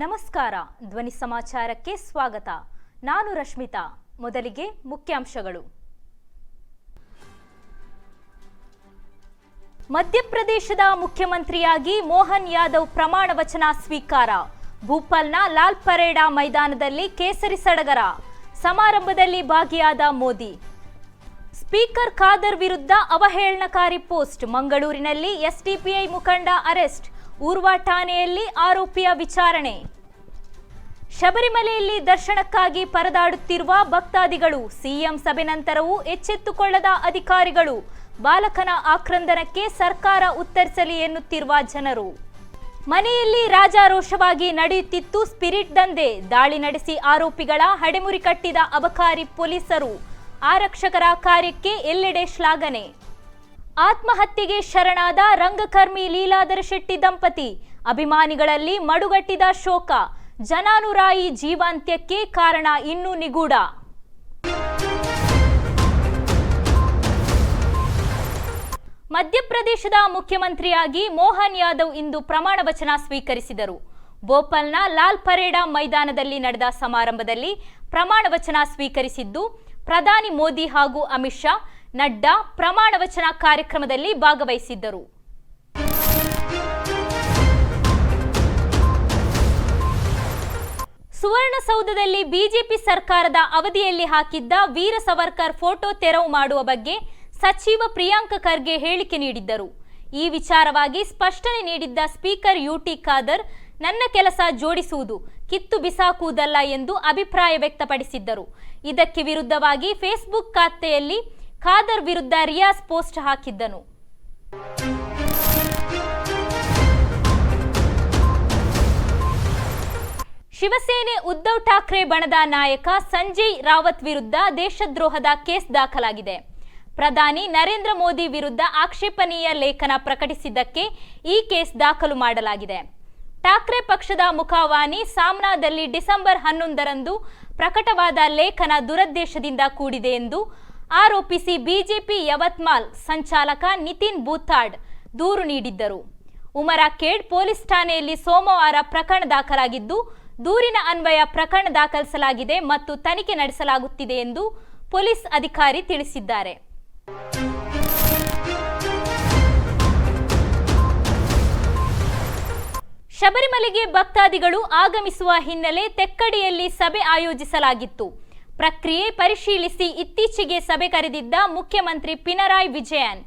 ನಮಸ್ಕಾರ. ಧ್ವನಿ ಸಮಾಚಾರಕ್ಕೆ ಸ್ವಾಗತ. ನಾನು ರಶ್ಮಿತಾ. ಮೊದಲಿಗೆ ಮುಖ್ಯಾಂಶಗಳು. ಮಧ್ಯಪ್ರದೇಶದ ಮುಖ್ಯಮಂತ್ರಿಯಾಗಿ ಮೋಹನ್ ಯಾದವ್ ಪ್ರಮಾಣ ವಚನ ಸ್ವೀಕಾರ. ಭೂಪಾಲ್ನ ಲಾಲ್ ಪರೇಡಾ ಮೈದಾನದಲ್ಲಿ ಕೇಸರಿ ಸಡಗರ. ಸಮಾರಂಭದಲ್ಲಿ ಭಾಗಿಯಾದ ಮೋದಿ. ಸ್ಪೀಕರ್ ಖಾದರ್ ವಿರುದ್ಧ ಅವಹೇಳನಕಾರಿ ಪೋಸ್ಟ್. ಮಂಗಳೂರಿನಲ್ಲಿ ಎಸ್ಡಿಪಿಐ ಮುಖಂಡ ಅರೆಸ್ಟ್. ಊರ್ವ ಠಾಣೆಯಲ್ಲಿ ಆರೋಪಿಯ ವಿಚಾರಣೆ. ಶಬರಿಮಲೆಯಲ್ಲಿ ದರ್ಶನಕ್ಕಾಗಿ ಪರದಾಡುತ್ತಿರುವ ಭಕ್ತಾದಿಗಳು ಸಿಎಂ ಸಭೆ ನಂತರವೂ ಎಚ್ಚೆತ್ತುಕೊಳ್ಳದ ಅಧಿಕಾರಿಗಳು ಬಾಲಕನ ಆಕ್ರಂದನಕ್ಕೆ ಸರ್ಕಾರ ಉತ್ತರಿಸಲಿ ಎನ್ನುತ್ತಿರುವ ಜನರು. ಮನೆಯಲ್ಲಿ ರಾಜಾರೋಷವಾಗಿ ನಡೆಯುತ್ತಿತ್ತು ಸ್ಪಿರಿಟ್ ದಂಧೆ. ದಾಳಿ ನಡೆಸಿ ಆರೋಪಿಗಳ ಹಡೆಮುರಿ ಕಟ್ಟಿದ ಅಬಕಾರಿ ಪೊಲೀಸರು ಆರಕ್ಷಕರ ಕಾರ್ಯಕ್ಕೆ ಎಲ್ಲೆಡೆ ಶ್ಲಾಘನೆ. ಆತ್ಮಹತ್ಯೆಗೆ ಶರಣಾದ ರಂಗಕರ್ಮಿ ಲೀಲಾಧರ ಶೆಟ್ಟಿ ದಂಪತಿ. ಅಭಿಮಾನಿಗಳಲ್ಲಿ ಮಡುಗಟ್ಟಿದ ಶೋಕ. ಜನಾನುರಾಯಿ ಜೀವಾಂತ್ಯಕ್ಕೆ ಕಾರಣ ಇನ್ನೂ ನಿಗೂಢ. ಮಧ್ಯಪ್ರದೇಶದ ಮುಖ್ಯಮಂತ್ರಿಯಾಗಿ ಮೋಹನ್ ಯಾದವ್ ಇಂದು ಪ್ರಮಾಣ ವಚನ ಸ್ವೀಕರಿಸಿದರು. ಭೋಪಾಲ್ನ ಲಾಲ್ ಪರೇಡಾ ಮೈದಾನದಲ್ಲಿ ನಡೆದ ಸಮಾರಂಭದಲ್ಲಿ ಪ್ರಮಾಣ ವಚನ ಸ್ವೀಕರಿಸಿದ್ದು, ಪ್ರಧಾನಿ ಮೋದಿ ಹಾಗೂ ಅಮಿತ್ ಶಾ ನಡ್ಡಾ ಪ್ರಮಾಣ ವಚನ ಕಾರ್ಯಕ್ರಮದಲ್ಲಿ ಭಾಗವಹಿಸಿದ್ದರು. ಸುವರ್ಣಸೌಧದಲ್ಲಿ ಬಿಜೆಪಿ ಸರ್ಕಾರದ ಅವಧಿಯಲ್ಲಿ ಹಾಕಿದ್ದ ವೀರ ಸವರ್ಕರ್ ಫೋಟೋ ತೆರವು ಮಾಡುವ ಬಗ್ಗೆ ಸಚಿವ ಪ್ರಿಯಾಂಕ ಖರ್ಗೆ ಹೇಳಿಕೆ ನೀಡಿದ್ದರು. ಈ ವಿಚಾರವಾಗಿ ಸ್ಪಷ್ಟನೆ ನೀಡಿದ್ದ ಸ್ಪೀಕರ್ ಯುಟಿ ಖಾದರ್, ನನ್ನ ಕೆಲಸ ಜೋಡಿಸುವುದು ಕಿತ್ತು ಬಿಸಾಕುವುದಲ್ಲ ಎಂದು ಅಭಿಪ್ರಾಯ ವ್ಯಕ್ತಪಡಿಸಿದ್ದರು. ಇದಕ್ಕೆ ವಿರುದ್ಧವಾಗಿ ಫೇಸ್ಬುಕ್ ಖಾತೆಯಲ್ಲಿ ಖಾದರ್ ವಿರುದ್ಧ ರಿಯಾಸ್ ಪೋಸ್ಟ್ ಹಾಕಿದ್ದನು. ಶಿವಸೇನೆ ಉದ್ಧವ್ ಠಾಕ್ರೆ ಬಣದ ನಾಯಕ ಸಂಜಯ್ ರಾವತ್ ವಿರುದ್ಧ ದೇಶದ್ರೋಹದ ಕೇಸ್ ದಾಖಲಾಗಿದೆ. ಪ್ರಧಾನಿ ನರೇಂದ್ರ ಮೋದಿ ವಿರುದ್ಧ ಆಕ್ಷೇಪಣೀಯ ಲೇಖನ ಪ್ರಕಟಿಸಿದ್ದಕ್ಕೆ ಈ ಕೇಸ್ ದಾಖಲು ಮಾಡಲಾಗಿದೆ. ಠಾಕ್ರೆ ಪಕ್ಷದ ಮುಖವಾಣಿ ಸಾಮ್ನಾದಲ್ಲಿ ಡಿಸೆಂಬರ್ ಹನ್ನೊಂದರಂದು ಪ್ರಕಟವಾದ ಲೇಖನ ದುರದ್ದೇಶದಿಂದ ಕೂಡಿದೆ ಎಂದು ಆರೋಪಿಸಿ ಬಿಜೆಪಿ ಯವತ್ಮಾಲ್ ಸಂಚಾಲಕ ನಿತಿನ್ ಬೂಥಾಡ್ ದೂರು ನೀಡಿದ್ದರು. ಉಮರಾಖೇಡ್ ಪೊಲೀಸ್ ಠಾಣೆಯಲ್ಲಿ ಸೋಮವಾರ ಪ್ರಕರಣ ದಾಖಲಾಗಿದ್ದು, ದೂರಿನ ಅನ್ವಯ ಪ್ರಕರಣ ದಾಖಲಿಸಲಾಗಿದೆ ಮತ್ತು ತನಿಖೆ ನಡೆಸಲಾಗುತ್ತಿದೆ ಎಂದು ಪೊಲೀಸ್ ಅಧಿಕಾರಿ ತಿಳಿಸಿದ್ದಾರೆ. ಶಬರಿಮಲೆಗೆ ಭಕ್ತಾದಿಗಳು ಆಗಮಿಸುವ ಹಿನ್ನೆಲೆ ತೆಕ್ಕಡಿಯಲ್ಲಿ ಸಭೆ ಆಯೋಜಿಸಲಾಗಿತ್ತು. ಪ್ರಕ್ರಿಯೆ ಪರಿಶೀಲಿಸಿ ಇತ್ತೀಚೆಗೆ ಸಭೆ ಕರೆದಿದ್ದ ಮುಖ್ಯಮಂತ್ರಿ ಪಿನರಾಯ್ ವಿಜಯನ್.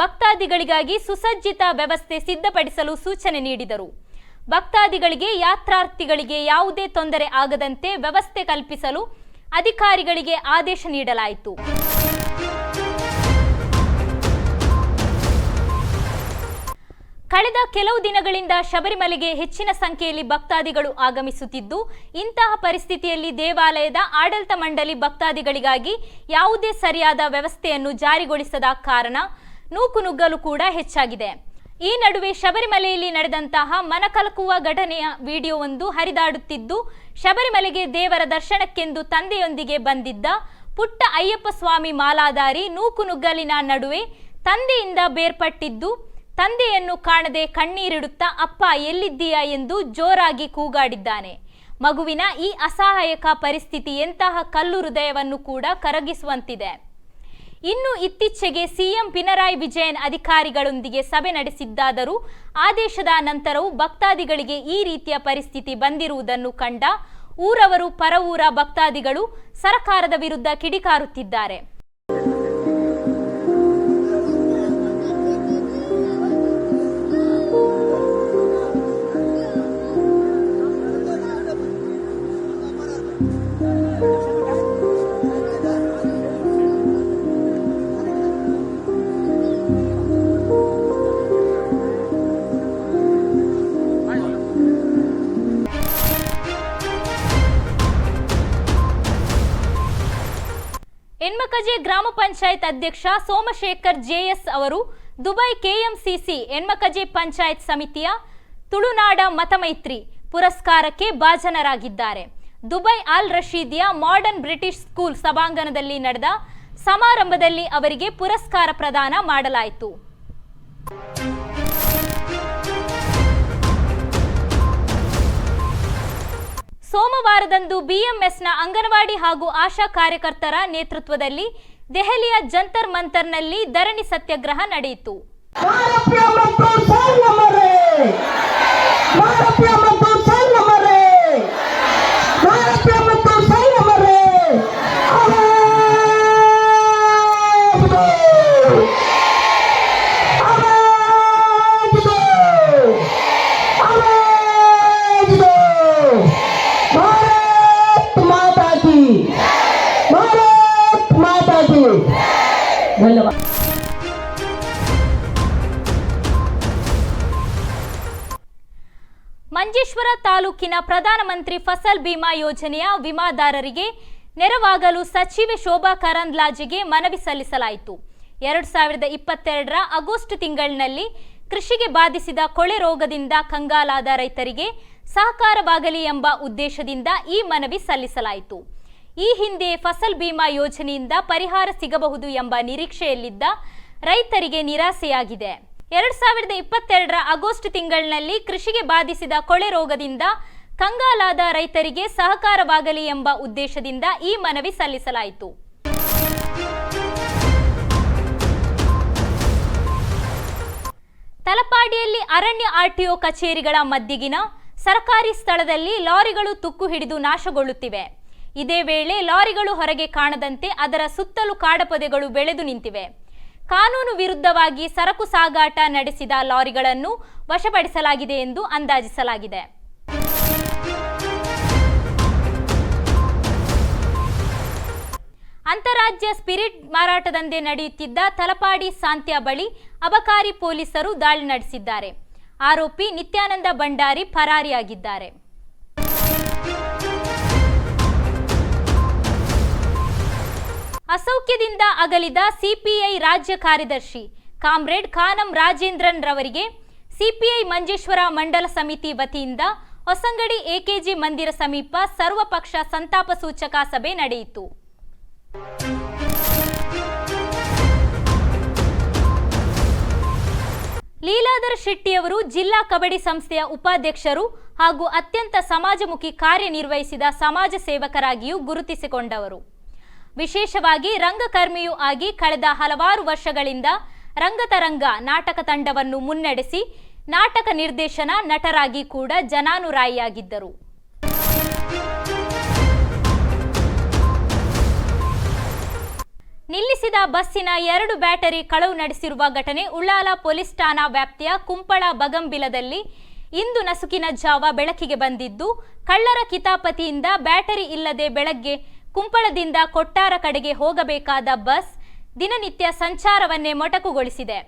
ಭಕ್ತಾದಿಗಳಿಗಾಗಿ ಸುಸಜ್ಜಿತ ವ್ಯವಸ್ಥೆ ಸಿದ್ಧಪಡಿಸಲು ಸೂಚನೆ ನೀಡಿದರು. ಭಕ್ತಾದಿಗಳಿಗೆ, ಯಾತ್ರಾರ್ಥಿಗಳಿಗೆ ಯಾವುದೇ ತೊಂದರೆ ಆಗದಂತೆ ವ್ಯವಸ್ಥೆ ಕಲ್ಪಿಸಲು ಅಧಿಕಾರಿಗಳಿಗೆ ಆದೇಶ ನೀಡಲಾಯಿತು. ಕಳೆದ ಕೆಲವು ದಿನಗಳಿಂದ ಶಬರಿಮಲೆಗೆ ಹೆಚ್ಚಿನ ಸಂಖ್ಯೆಯಲ್ಲಿ ಭಕ್ತಾದಿಗಳು ಆಗಮಿಸುತ್ತಿದ್ದು, ಇಂತಹ ಪರಿಸ್ಥಿತಿಯಲ್ಲಿ ದೇವಾಲಯದ ಆಡಳಿತ ಮಂಡಳಿ ಭಕ್ತಾದಿಗಳಿಗಾಗಿ ಯಾವುದೇ ಸರಿಯಾದ ವ್ಯವಸ್ಥೆಯನ್ನು ಜಾರಿಗೊಳಿಸದ ಕಾರಣ ನೂಕುನುಗ್ಗಲು ಕೂಡ ಹೆಚ್ಚಾಗಿದೆ. ಈ ನಡುವೆ ಶಬರಿಮಲೆಯಲ್ಲಿ ನಡೆದಂತಹ ಮನಕಲಕುವ ಘಟನೆಯ ವಿಡಿಯೋವೊಂದು ಹರಿದಾಡುತ್ತಿದ್ದು, ಶಬರಿಮಲೆಗೆ ದೇವರ ದರ್ಶನಕ್ಕೆಂದು ತಂದೆಯೊಂದಿಗೆ ಬಂದಿದ್ದ ಪುಟ್ಟ ಅಯ್ಯಪ್ಪ ಸ್ವಾಮಿ ಮಾಲಾಧಾರಿ ನೂಕುನುಗ್ಗಲಿನ ನಡುವೆ ತಂದೆಯಿಂದ ಬೇರ್ಪಟ್ಟಿದ್ದು ತಂದೆಯನ್ನು ಕಾಣದೆ ಕಣ್ಣೀರಿಡುತ್ತಾ, ಅಪ್ಪ, ಎಲ್ಲಿದ್ದೀಯಾ? ಎಂದು ಜೋರಾಗಿ ಕೂಗಾಡಿದ್ದಾನೆ. ಮಗುವಿನ ಈ ಅಸಹಾಯಕ ಪರಿಸ್ಥಿತಿ ಎಂತಹ ಕಲ್ಲು ಹೃದಯವನ್ನು ಕೂಡ ಕರಗಿಸುವಂತಿದೆ. ಇನ್ನು ಇತ್ತೀಚೆಗೆ ಸಿಎಂ ಪಿನರಾಯಿ ವಿಜಯನ್ ಅಧಿಕಾರಿಗಳೊಂದಿಗೆ ಸಭೆ ನಡೆಸಿದ್ದಾದರೂ, ಆದೇಶದ ನಂತರವೂ ಭಕ್ತಾದಿಗಳಿಗೆ ಈ ರೀತಿಯ ಪರಿಸ್ಥಿತಿ ಬಂದಿರುವುದನ್ನು ಕಂಡ ಊರವರು, ಪರವೂರ ಭಕ್ತಾದಿಗಳು, ಸರಕಾರದ ವಿರುದ್ಧ ಕಿಡಿಕಾರುತ್ತಿದ್ದಾರೆ. ಹೆಣ್ಮಕಜೆ ಗ್ರಾಮ ಪಂಚಾಯತ್ ಅಧ್ಯಕ್ಷ ಸೋಮಶೇಖರ್ ಜೆಎಸ್ ಅವರು, ದುಬೈ ಕೆಎಂಸಿಸಿ ಎನ್ಮಕಜೆ ಪಂಚಾಯತ್ ಸಮಿತಿಯ ತುಳುನಾಡ ಮತಮೈತ್ರಿ ಪುರಸ್ಕಾರಕ್ಕೆ ಭಾಜನರಾಗಿದ್ದಾರೆ. ದುಬೈ ಅಲ್ ರಶೀದಿಯ ಮಾಡರ್ನ್ ಬ್ರಿಟಿಷ್ ಸ್ಕೂಲ್ ಸಭಾಂಗಣದಲ್ಲಿ ನಡೆದ ಸಮಾರಂಭದಲ್ಲಿ ಅವರಿಗೆ ಪುರಸ್ಕಾರ ಪ್ರದಾನ ಮಾಡಲಾಯಿತು. ಸೋಮವಾರದಂದು ಬಿಎಂಎಸ್ನ ಅಂಗನವಾಡಿ ಹಾಗೂ ಆಶಾ ಕಾರ್ಯಕರ್ತರ ನೇತೃತ್ವದಲ್ಲಿ ದೆಹಲಿಯ ಜಂತರ್ ಮಂತರ್ನಲ್ಲಿ ಧರಣಿ ಸತ್ಯಾಗ್ರಹ ನಡೆಯಿತು. ಮಂಜೇಶ್ವರ ತಾಲೂಕಿನ ಪ್ರಧಾನಮಂತ್ರಿ ಫಸಲ್ ಬಿಮಾ ಯೋಜನೆಯ ವಿಮಾದಾರರಿಗೆ ನೆರವಾಗಲು ಸಚಿವೆ ಶೋಭಾ ಕರಂದ್ಲಾಜೆಗೆ ಮನವಿ ಸಲ್ಲಿಸಲಾಯಿತು. ಎರಡು ಸಾವಿರದ ಇಪ್ಪತ್ತೆರಡರ ಆಗಸ್ಟ್ ತಿಂಗಳಿನಲ್ಲಿ ಕೃಷಿಗೆ ಬಾಧಿಸಿದ ಕೊಳೆ ರೋಗದಿಂದ ಕಂಗಾಲಾದ ರೈತರಿಗೆ ಸಹಕಾರವಾಗಲಿ ಎಂಬ ಉದ್ದೇಶದಿಂದ ಈ ಮನವಿ ಸಲ್ಲಿಸಲಾಯಿತು. ಈ ಹಿಂದೆ ಫಸಲ್ ಬಿಮಾ ಯೋಜನೆಯಿಂದ ಪರಿಹಾರ ಸಿಗಬಹುದು ಎಂಬ ನಿರೀಕ್ಷೆಯಲ್ಲಿದ್ದ ರೈತರಿಗೆ ನಿರಾಸೆಯಾಗಿದೆ. ಎರಡ್ ಸಾವಿರದ ಇಪ್ಪತ್ತೆರಡರ ಆಗಸ್ಟ್ ತಿಂಗಳಿನಲ್ಲಿ ಕೃಷಿಗೆ ಬಾಧಿಸಿದ ಕೊಳೆ ರೋಗದಿಂದ ಕಂಗಾಲಾದ ರೈತರಿಗೆ ಸಹಕಾರವಾಗಲಿ ಎಂಬ ಉದ್ದೇಶದಿಂದ ಈ ಮನವಿ ಸಲ್ಲಿಸಲಾಯಿತು. ತಲಪಾಡಿಯಲ್ಲಿ ಅರಣ್ಯ ಆರ್ಟಿಒ ಕಚೇರಿಗಳ ಮದ್ದಿಗಿನ ಸರ್ಕಾರಿ ಸ್ಥಳದಲ್ಲಿ ಲಾರಿಗಳು ತುಕ್ಕು ಹಿಡಿದು ನಾಶಗೊಳ್ಳುತ್ತಿವೆ. ಇದೇ ವೇಳೆ ಲಾರಿಗಳು ಹೊರಗೆ ಕಾಣದಂತೆ ಅದರ ಸುತ್ತಲೂ ಕಾಡಪೊದೆಗಳು ಬೆಳೆದು ನಿಂತಿವೆ. ಕಾನೂನು ವಿರುದ್ಧವಾಗಿ ಸರಕು ಸಾಗಾಟ ನಡೆಸಿದ ಲಾರಿಗಳನ್ನು ವಶಪಡಿಸಲಾಗಿದೆ ಎಂದು ಅಂದಾಜಿಸಲಾಗಿದೆ. ಅಂತಾರಾಜ್ಯ ಸ್ಪಿರಿಟ್ ಮಾರಾಟದಂದೇ ನಡೆಯುತ್ತಿದ್ದ ತಲಪಾಡಿ ಸಾಂತ್ಯ ಬಳಿ ಅಬಕಾರಿ ಪೊಲೀಸರು ದಾಳಿ ನಡೆಸಿದ್ದಾರೆ. ಆರೋಪಿ ನಿತ್ಯಾನಂದ ಭಂಡಾರಿ ಪರಾರಿಯಾಗಿದ್ದಾರೆ. ಅಸೌಖ್ಯದಿಂದ ಅಗಲಿದ ಸಿಪಿಐ ರಾಜ್ಯ ಕಾರ್ಯದರ್ಶಿ ಕಾಮ್ರೇಡ್ ಖಾನಂ ರಾಜೇಂದ್ರನ್ ರವರಿಗೆ ಸಿಪಿಐ ಮಂಜೇಶ್ವರ ಮಂಡಲ ಸಮಿತಿ ವತಿಯಿಂದ ಹೊಸಂಗಡಿ ಎಕೆಜಿ ಮಂದಿರ ಸಮೀಪ ಸರ್ವಪಕ್ಷ ಸಂತಾಪ ಸೂಚಕ ಸಭೆ ನಡೆಯಿತು. ಲೀಲಾಧರ್ ಶೆಟ್ಟಿಯವರು ಜಿಲ್ಲಾ ಕಬಡ್ಡಿ ಸಂಸ್ಥೆಯ ಉಪಾಧ್ಯಕ್ಷರು ಹಾಗೂ ಅತ್ಯಂತ ಸಮಾಜಮುಖಿ ಕಾರ್ಯನಿರ್ವಹಿಸಿದ ಸಮಾಜ ಸೇವಕರಾಗಿಯೂ ಗುರುತಿಸಿಕೊಂಡವರು. ವಿಶೇಷವಾಗಿ ರಂಗಕರ್ಮಿಯೂ ಆಗಿ ಕಳೆದ ಹಲವಾರು ವರ್ಷಗಳಿಂದ ರಂಗತರಂಗ ನಾಟಕ ತಂಡವನ್ನು ಮುನ್ನಡೆಸಿ ನಾಟಕ ನಿರ್ದೇಶನ ನಟರಾಗಿ ಕೂಡ ಜನಾನುರಾಯಿಯಾಗಿದ್ದರು. ನಿಲ್ಲಿಸಿದ ಬಸ್ಸಿನ ಎರಡು ಬ್ಯಾಟರಿ ಕಳವು ನಡೆಸಿರುವ ಘಟನೆ ಉಳ್ಳಾಲ ಪೊಲೀಸ್ ಠಾಣಾ ವ್ಯಾಪ್ತಿಯ ಕುಂಪಳ ಬಗಂಬಿಲದಲ್ಲಿ ಇಂದು ನಸುಕಿನ ಜಾವ ಬೆಳಕಿಗೆ ಬಂದಿದ್ದು, ಕಳ್ಳರ ಕಿತಾಪತಿಯಿಂದ ಬ್ಯಾಟರಿ ಇಲ್ಲದೆ ಬೆಳಗ್ಗೆ ಕುಂಪಳದಿಂದ ಕೊಟ್ಟಾರ ಕಡೆಗೆ ಹೋಗಬೇಕಾದ ಬಸ್ ದಿನನಿತ್ಯ ಸಂಚಾರವನ್ನೇ ಮೊಟಕುಗೊಳಿಸಿದೆ.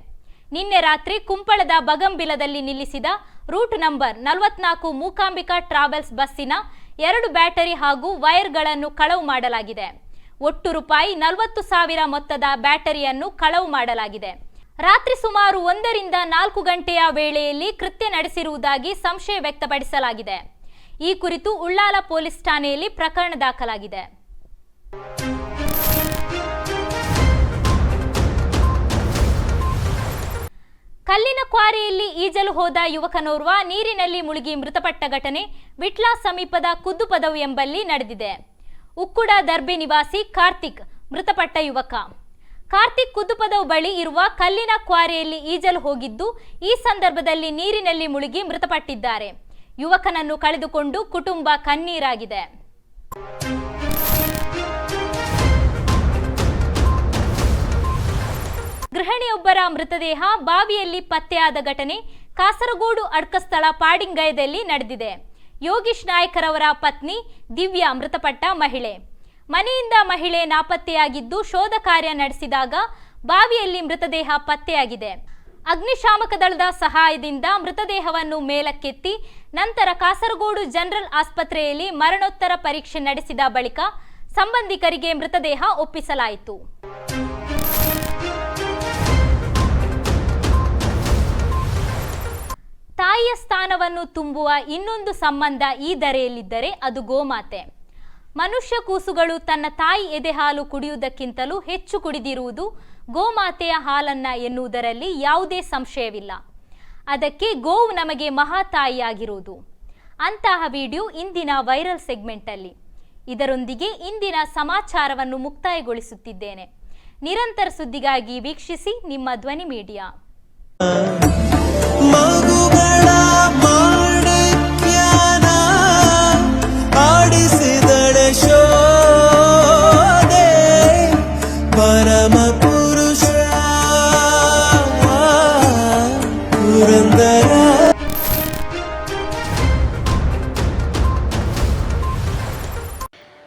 ನಿನ್ನೆ ರಾತ್ರಿ ಕುಂಪಳದ ಬಗಂಬಿಲದಲ್ಲಿ ನಿಲ್ಲಿಸಿದ ರೂಟ್ ನಂಬರ್ ನಲವತ್ನಾಲ್ಕು ಮೂಕಾಂಬಿಕಾ ಟ್ರಾವೆಲ್ಸ್ ಬಸ್ಸಿನ ಎರಡು ಬ್ಯಾಟರಿ ಹಾಗೂ ವೈರ್ಗಳನ್ನು ಕಳವು ಮಾಡಲಾಗಿದೆ. ಒಟ್ಟು ರೂಪಾಯಿ ನಲವತ್ತು ಸಾವಿರ ಮೊತ್ತದ ಬ್ಯಾಟರಿಯನ್ನು ಕಳವು ಮಾಡಲಾಗಿದೆ. ರಾತ್ರಿ ಸುಮಾರು ಒಂದರಿಂದ ನಾಲ್ಕು ಗಂಟೆಯ ವೇಳೆಯಲ್ಲಿ ಕೃತ್ಯ ನಡೆಸಿರುವುದಾಗಿ ಸಂಶಯ ವ್ಯಕ್ತಪಡಿಸಲಾಗಿದೆ. ಈ ಕುರಿತು ಉಳ್ಳಾಲ ಪೊಲೀಸ್ ಠಾಣೆಯಲ್ಲಿ ಪ್ರಕರಣ ದಾಖಲಾಗಿದೆ. ಕಲ್ಲಿನ ಕ್ವಾರಿಯಲ್ಲಿ ಈಜಲು ಹೋದ ಯುವಕನೋರ್ವ ನೀರಿನಲ್ಲಿ ಮುಳುಗಿ ಮೃತಪಟ್ಟ ಘಟನೆ ವಿಟ್ಲ ಸಮೀಪದ ಕುದ್ದುಪದವು ಎಂಬಲ್ಲಿ ನಡೆದಿದೆ. ಉಕ್ಕುಡ ದರ್ಬೆ ನಿವಾಸಿ ಕಾರ್ತಿಕ್ ಮೃತಪಟ್ಟ ಯುವಕ. ಕಾರ್ತಿಕ್ ಕುದ್ದುಪದವು ಬಳಿ ಇರುವ ಕಲ್ಲಿನ ಕ್ವಾರಿಯಲ್ಲಿ ಈಜಲು ಹೋಗಿದ್ದು, ಈ ಸಂದರ್ಭದಲ್ಲಿ ನೀರಿನಲ್ಲಿ ಮುಳುಗಿ ಮೃತಪಟ್ಟಿದ್ದಾರೆ. ಯುವಕನನ್ನು ಕಳೆದುಕೊಂಡು ಕುಟುಂಬ ಕಣ್ಣೀರಾಗಿದೆ. ಗೃಹಿಣಿಯೊಬ್ಬರ ಮೃತದೇಹ ಬಾವಿಯಲ್ಲಿ ಪತ್ತೆಯಾದ ಘಟನೆ ಕಾಸರಗೋಡು ಅಡ್ಕಸ್ಥಳ ಪಾಡಿಂಗಯದಲ್ಲಿ ನಡೆದಿದೆ. ಯೋಗೀಶ್ ನಾಯ್ಕರವರ ಪತ್ನಿ ದಿವ್ಯಾ ಮೃತಪಟ್ಟ ಮಹಿಳೆ. ಮನೆಯಿಂದ ಮಹಿಳೆ ನಾಪತ್ತೆಯಾಗಿದ್ದು ಶೋಧ ಕಾರ್ಯ ನಡೆಸಿದಾಗ ಬಾವಿಯಲ್ಲಿ ಮೃತದೇಹ ಪತ್ತೆಯಾಗಿದೆ. ಅಗ್ನಿಶಾಮಕ ದಳದ ಸಹಾಯದಿಂದ ಮೃತದೇಹವನ್ನು ಮೇಲಕ್ಕೆತ್ತಿ ನಂತರ ಕಾಸರಗೋಡು ಜನರಲ್ ಆಸ್ಪತ್ರೆಯಲ್ಲಿ ಮರಣೋತ್ತರ ಪರೀಕ್ಷೆ ನಡೆಸಿದ ಬಳಿಕ ಸಂಬಂಧಿಕರಿಗೆ ಮೃತದೇಹ ಒಪ್ಪಿಸಲಾಯಿತು. ತಾಯಿಯ ಸ್ಥಾನವನ್ನು ತುಂಬುವ ಇನ್ನೊಂದು ಸಂಬಂಧ ಈ ದರೆಯಲ್ಲಿದ್ದರೆ ಅದು ಗೋಮಾತೆ. ಮನುಷ್ಯ ಕೂಸುಗಳು ತನ್ನ ತಾಯಿ ಎದೆ ಹಾಲು ಕುಡಿಯುವುದಕ್ಕಿಂತಲೂ ಹೆಚ್ಚು ಕುಡಿದಿರುವುದು ಗೋಮಾತೆಯ ಹಾಲನ್ನ ಎನ್ನುವುದರಲ್ಲಿ ಯಾವುದೇ ಸಂಶಯವಿಲ್ಲ. ಅದಕ್ಕೆ ಗೋವು ನಮಗೆ ಮಹಾ ತಾಯಿಯಾಗಿರುವುದು. ಅಂತಹ ವಿಡಿಯೋ ಇಂದಿನ ವೈರಲ್ ಸೆಗ್ಮೆಂಟಲ್ಲಿ. ಇದರೊಂದಿಗೆ ಇಂದಿನ ಸಮಾಚಾರವನ್ನು ಮುಕ್ತಾಯಗೊಳಿಸುತ್ತಿದ್ದೇನೆ. ನಿರಂತರ ಸುದ್ದಿಗಾಗಿ ವೀಕ್ಷಿಸಿ ನಿಮ್ಮ ಧ್ವನಿ ಮೀಡಿಯಾ.